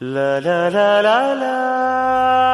La la la la la.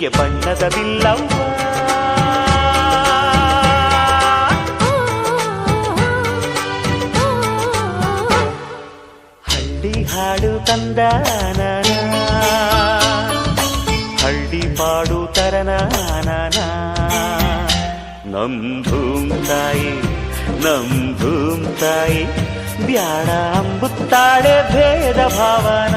ಜುಟ್ಟಿಗೆ ಬಣ್ಣದ ಬಿಲ್ಲವ್ವ ಹಳ್ಳಿ ಹಾಡು ತಂದಾನ ಹಳ್ಳಿ ಪಾಡು ತರನಾನ ನಮ್ ಭೂಮ್ ತಾಯಿ ನಮ್ ಭೂಮ್ ತಾಯಿ ಬ್ಯಾಡ ಅಂಬುತ್ತಾಳೆ ಭೇದ ಭಾವನ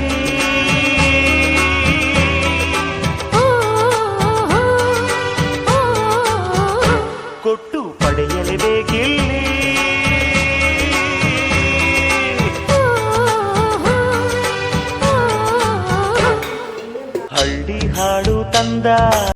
andar